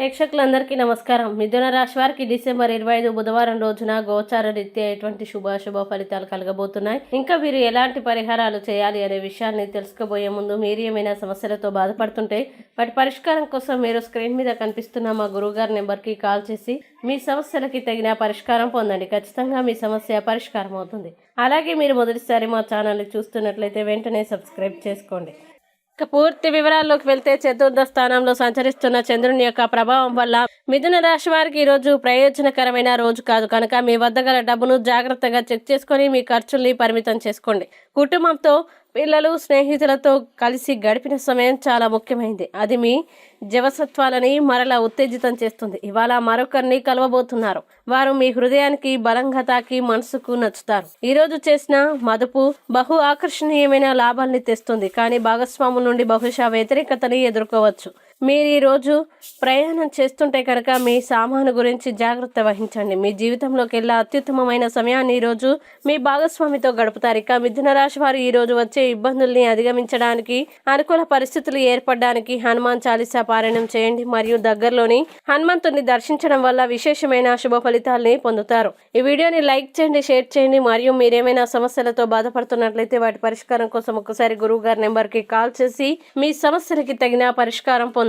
ప్రేక్షకులందరికీ నమస్కారం. మిథున రాశి వారికి డిసెంబర్ ఇరవై ఐదు బుధవారం రోజున గోచార రీత్యా ఎటువంటి శుభాశుభ ఫలితాలు కలగబోతున్నాయి? ఇంకా మీరు ఎలాంటి పరిహారాలు చేయాలి అనే విషయాన్ని తెలుసుకోబోయే ముందు మీరు ఏమైనా సమస్యలతో బాధపడుతుంటే వాటి పరిష్కారం కోసం మీరు స్క్రీన్ మీద కనిపిస్తున్న మా గురువుగారి నెంబర్కి కాల్ చేసి మీ సమస్యలకి తగిన పరిష్కారం పొందండి. ఖచ్చితంగా మీ సమస్య పరిష్కారం అవుతుంది. అలాగే మీరు మొదటిసారి మా ఛానల్ని చూస్తున్నట్లయితే వెంటనే సబ్స్క్రైబ్ చేసుకోండి. ఇక పూర్తి వివరాల్లోకి వెళ్తే చతుర్థ స్థానంలో సంచరిస్తున్న చంద్రుని యొక్క ప్రభావం వల్ల మిథున రాశి వారికి ఈ రోజు ప్రయోజనకరమైన రోజు కాదు. కనుక మీ వద్ద గల డబ్బును జాగ్రత్తగా చెక్ చేసుకొని మీ ఖర్చుల్ని పరిమితం చేసుకోండి. కుటుంబంతో పిల్లలు స్నేహితులతో కలిసి గడిపిన సమయం చాలా ముఖ్యమైంది. అది మీ జీవసత్వాలని మరలా ఉత్తేజితం చేస్తుంది. ఇవాళ మరొకరిని కలవబోతున్నారు. వారు మీ హృదయానికి బలంగా తాకి మనసుకు నచ్చుతారు. ఈరోజు చేసిన మదుపు బహు ఆకర్షణీయమైన లాభాల్ని తెస్తుంది. కానీ భాగస్వాముల నుండి బహుశా వ్యతిరేకతని ఎదుర్కోవచ్చు. మీరు ఈరోజు ప్రయాణం చేస్తుంటే కనుక మీ సామాను గురించి జాగ్రత్త వహించండి. మీ జీవితంలోకి వెళ్ళే అత్యుత్తమమైన సమయాన్ని ఈరోజు మీ భాగస్వామితో గడుపుతారు. ఇక మిథున రాశి వారు ఈరోజు వచ్చే ఇబ్బందుల్ని అధిగమించడానికి అనుకూల పరిస్థితులు ఏర్పడడానికి హనుమాన్ చాలీసా పారాయణం చేయండి. మరియు దగ్గరలోని హనుమంతుని దర్శించడం వల్ల విశేషమైన శుభ ఫలితాల్ని పొందుతారు. ఈ వీడియోని లైక్ చేయండి షేర్ చేయండి. మరియు మీరేమైనా సమస్యలతో బాధపడుతున్నట్లయితే వాటి పరిష్కారం కోసం ఒకసారి గురువు గారి నెంబర్కి కాల్ చేసి మీ సమస్యలకి తగిన పరిష్కారం పొందండి.